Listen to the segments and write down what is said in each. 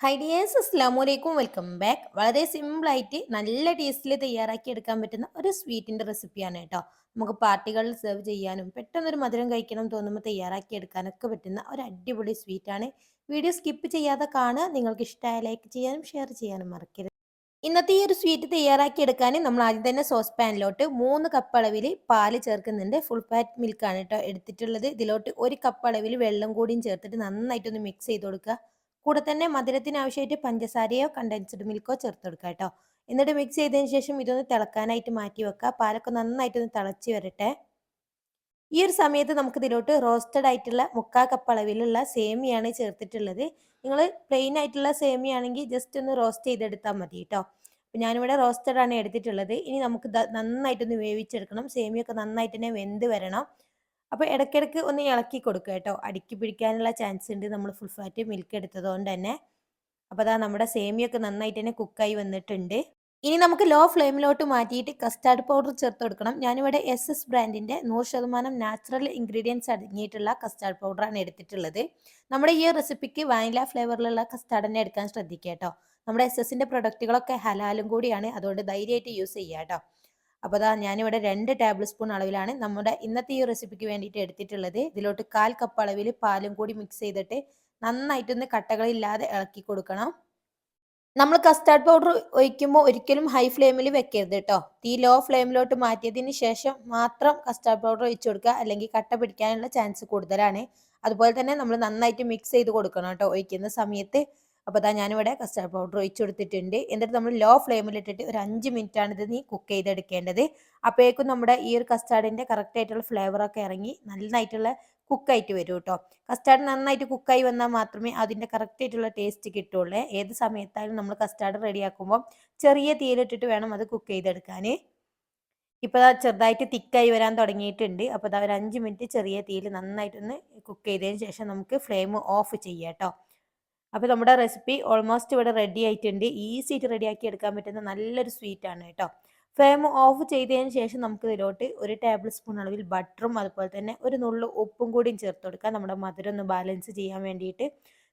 Hi dears അസ്ലാമു അലൈക്കും welcome back വളരെ സിമ്പിളായിട്ട് നല്ല ടേസ്റ്റിൽ തയ്യാറാക്കി എടുക്കാൻ പറ്റുന്ന ഒരു സ്വീറ്റിന്റെ റെസിപ്പിയാണ് കേട്ടോ. നമുക്ക് പാർട്ടികളിൽ സെർവ് ചെയ്യാനും പെട്ടെന്നൊരു മധുരം കഴിക്കണം തോന്നുമ്പോൾ തയ്യാറാക്കി എടുക്കാനൊക്കെ പറ്റുന്ന ഒരു അടിപൊളി സ്വീറ്റാണ് വീഡിയോ സ്കിപ്പ് ചെയ്യാതെ കാണുക. നിങ്ങൾക്ക് ഇഷ്ടമായ ലൈക്ക് ചെയ്യാനും ഷെയർ ചെയ്യാനും മറക്കരുത്. ഇന്നത്തെ ഈ ഒരു സ്വീറ്റ് തയ്യാറാക്കി എടുക്കാൻ നമ്മൾ ആദ്യം തന്നെ സോസ് പാനിലോട്ട് മൂന്ന് കപ്പ് അളവിൽ പാൽ ചേർക്കുന്നുണ്ട്. ഫുൾ ഫാറ്റ് മിൽക്കാണ് കേട്ടോ എടുത്തിട്ടുള്ളത്. ഇതിലോട്ട് ഒരു കപ്പ് അളവിൽ വെള്ളം കൂടിയും ചേർത്തിട്ട് നന്നായിട്ടൊന്ന് മിക്സ് ചെയ്ത് കൊടുക്കുക. കൂടെ തന്നെ മധുരത്തിന് ആവശ്യമായിട്ട് പഞ്ചസാരയോ കണ്ടൻസ്ഡ് മിൽക്കോ ചേർത്ത് കൊടുക്കുക കേട്ടോ. എന്നിട്ട് മിക്സ് ചെയ്തതിന് ശേഷം ഇതൊന്ന് തിളക്കാനായിട്ട് മാറ്റി വെക്കുക. പാലൊക്കെ നന്നായിട്ടൊന്ന് തിളച്ച് വരട്ടെ. ഈ ഒരു സമയത്ത് നമുക്ക് ഇതിലോട്ട് റോസ്റ്റഡ് ആയിട്ടുള്ള മുക്കാ കപ്പ് അളവിലുള്ള സേമിയാണ് ചേർത്തിട്ടുള്ളത്. നിങ്ങൾ പ്ലെയിൻ ആയിട്ടുള്ള സേമിയാണെങ്കിൽ ജസ്റ്റ് ഒന്ന് റോസ്റ്റ് ചെയ്തെടുത്താൽ മതി കേട്ടോ. അപ്പം ഞാനിവിടെ റോസ്റ്റഡ് ആണ് എടുത്തിട്ടുള്ളത്. ഇനി നമുക്ക് നന്നായിട്ടൊന്ന് വേവിച്ചെടുക്കണം. സേമിയൊക്കെ നന്നായിട്ട് തന്നെ വെന്ത് വരണം. അപ്പോൾ ഇടയ്ക്കിടയ്ക്ക് ഒന്ന് ഇളക്കി കൊടുക്കുക കേട്ടോ. അടുക്കി പിടിക്കാനുള്ള ചാൻസ് ഉണ്ട്. നമ്മൾ ഫുൾ ഫാറ്റ് മിൽക്ക് എടുത്തത് കൊണ്ട് തന്നെ. അപ്പോൾ അതാ നമ്മുടെ സേമിയൊക്കെ നന്നായിട്ട് തന്നെ കുക്കായി വന്നിട്ടുണ്ട്. ഇനി നമുക്ക് ലോ ഫ്ലെയിമിലോട്ട് മാറ്റിയിട്ട് കസ്റ്റാർഡ് പൗഡർ ചേർത്ത് കൊടുക്കണം. ഞാനിവിടെ എസ് എസ് ബ്രാൻഡിന്റെ നൂറ് ശതമാനം നാച്ചുറൽ ഇൻഗ്രീഡിയൻസ് അടങ്ങിയിട്ടുള്ള കസ്റ്റാർഡ് പൗഡറാണ് എടുത്തിട്ടുള്ളത്. നമ്മുടെ ഈ റെസിപ്പിക്ക് വാനില ഫ്ലേവറിലുള്ള കസ്റ്റാർഡ് തന്നെ എടുക്കാൻ ശ്രദ്ധിക്കുക കേട്ടോ. നമ്മുടെ എസ് എസിന്റെ പ്രൊഡക്റ്റുകളൊക്കെ ഹലാലും കൂടിയാണ്. അതുകൊണ്ട് ധൈര്യമായിട്ട് യൂസ് ചെയ്യുക കേട്ടോ. അപ്പോൾ അതാ ഞാനിവിടെ രണ്ട് ടേബിൾ സ്പൂൺ അളവിലാണ് നമ്മുടെ ഇന്നത്തെ ഈ റെസിപ്പിക്ക് വേണ്ടിയിട്ട് എടുത്തിട്ടുള്ളത്. ഇതിലോട്ട് കാൽ കപ്പ് അളവിൽ പാലും കൂടി മിക്സ് ചെയ്തിട്ട് നന്നായിട്ടൊന്ന് കട്ടകളില്ലാതെ ഇളക്കി കൊടുക്കണം. നമ്മൾ കസ്റ്റാർഡ് പൗഡർ ഒഴിക്കുമ്പോൾ ഒരിക്കലും ഹൈ ഫ്ലെയിമിൽ വെക്കരുത് കേട്ടോ. തീ ലോ ഫ്ലെയിമിലോട്ട് മാറ്റിയതിന് ശേഷം മാത്രം കസ്റ്റാർഡ് പൗഡർ ഒഴിച്ചു കൊടുക്കുക. അല്ലെങ്കിൽ കട്ട പിടിക്കാനുള്ള ചാൻസ് കൂടുതലാണ്. അതുപോലെ തന്നെ നമ്മൾ നന്നായിട്ട് മിക്സ് ചെയ്ത് കൊടുക്കണം കേട്ടോ ഒഴിക്കുന്ന സമയത്ത്. അപ്പോൾ അതാ ഞാനിവിടെ കസ്റ്റാർഡ് പൗഡർ ഒഴിച്ചു കൊടുത്തിട്ടുണ്ട്. എന്നിട്ട് നമ്മൾ ലോ ഫ്ലെയിമിൽ ഇട്ടിട്ട് ഒരു അഞ്ച് ആണ് ഇത് നീ കുക്ക് ചെയ്തെടുക്കേണ്ടത്. അപ്പോഴേക്കും നമ്മുടെ ഈ ഒരു കസ്റ്റാർഡിന്റെ കറക്റ്റ് ആയിട്ടുള്ള ഫ്ലേവറൊക്കെ ഇറങ്ങി നന്നായിട്ടുള്ള കുക്കായിട്ട് വരും കേട്ടോ കസ്റ്റാർഡ് നന്നായിട്ട് കുക്കായി വന്നാൽ മാത്രമേ അതിന്റെ കറക്റ്റ് ആയിട്ടുള്ള ടേസ്റ്റ് കിട്ടുള്ളൂ. ഏത് സമയത്തായാലും നമ്മൾ കസ്റ്റാർഡ് റെഡിയാക്കുമ്പോൾ ചെറിയ തീയിലിട്ടിട്ട് വേണം അത് കുക്ക് ചെയ്തെടുക്കാൻ. ഇപ്പോൾ ചെറുതായിട്ട് തിക്കായി വരാൻ തുടങ്ങിയിട്ടുണ്ട്. അപ്പോൾ അത് ഒരു അഞ്ച് മിനിറ്റ് ചെറിയ തീയിൽ നന്നായിട്ടൊന്ന് കുക്ക് ചെയ്തതിന് ശേഷം നമുക്ക് ഫ്ലെയിം ഓഫ് ചെയ്യാം കേട്ടോ അപ്പോൾ നമ്മുടെ റെസിപ്പി ഓൾമോസ്റ്റ് ഇവിടെ റെഡി ആയിട്ടുണ്ട്. ഈസി ആയിട്ട് റെഡിയാക്കി എടുക്കാൻ പറ്റുന്ന നല്ലൊരു സ്വീറ്റ് ആണ് കേട്ടോ. ഫ്ലെയിം ഓഫ് ചെയ്തതിന് ശേഷം നമുക്ക് ഇതിലോട്ട് ഒരു ടേബിൾ സ്പൂൺ അളവിൽ ബട്ടറും അതുപോലെ തന്നെ ഒരു നുള്ളു ഉപ്പും കൂടിയും ചേർത്ത് കൊടുക്കാം. നമ്മുടെ മധുരം ഒന്ന് ബാലൻസ് ചെയ്യാൻ വേണ്ടിയിട്ട്.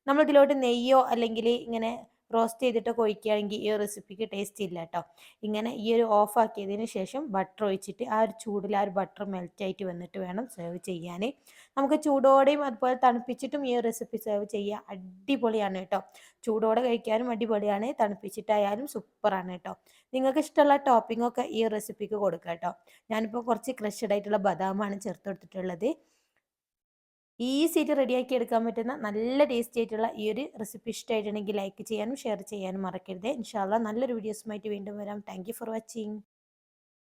നമ്മൾ ഇതിലോട്ട് നെയ്യോ അല്ലെങ്കിൽ ഇങ്ങനെ റോസ്റ്റ് ചെയ്തിട്ട് ഒഴിക്കുകയാണെങ്കിൽ ഈ റെസിപ്പിക്ക് ടേസ്റ്റ് ഇല്ല കേട്ടോ ഇങ്ങനെ ഈ ഒരു ഓഫ് ആക്കിയതിന് ശേഷം ബട്ടർ ഒഴിച്ചിട്ട് ആ ഒരു ചൂടിൽ ആ ഒരു ബട്ടർ മെൽറ്റ് ആയിട്ട് വന്നിട്ട് വേണം സെർവ് ചെയ്യാൻ. നമുക്ക് ചൂടോടെയും അതുപോലെ തണുപ്പിച്ചിട്ടും ഈ റെസിപ്പി സെർവ് ചെയ്യുക അടിപൊളിയാണ് കേട്ടോ ചൂടോടെ കഴിക്കാനും അടിപൊളിയാണ് തണുപ്പിച്ചിട്ടായാലും സൂപ്പറാണ് കേട്ടോ നിങ്ങൾക്ക് ഇഷ്ടമുള്ള ടോപ്പിംഗ് ഒക്കെ ഈ റെസിപ്പിക്ക് കൊടുക്കാം കേട്ടോ ഞാനിപ്പോൾ കുറച്ച് ക്രഷഡ് ആയിട്ടുള്ള ബദാമാണ് ചേർത്ത് കൊടുത്തിട്ടുള്ളത്. ഈസി ആയിട്ട് റെഡിയാക്കി എടുക്കാൻ പറ്റുന്ന നല്ല ടേസ്റ്റി ആയിട്ടുള്ള ഈ ഒരു റെസിപ്പി ഇഷ്ടമായിട്ടുണ്ടെങ്കിൽ ലൈക്ക് ചെയ്യാനും ഷെയർ ചെയ്യാനും മറക്കരുത്. ഇൻഷാല്ല നല്ലൊരു വീഡിയോസുമായിട്ട് വീണ്ടും വരാം. Thank for watching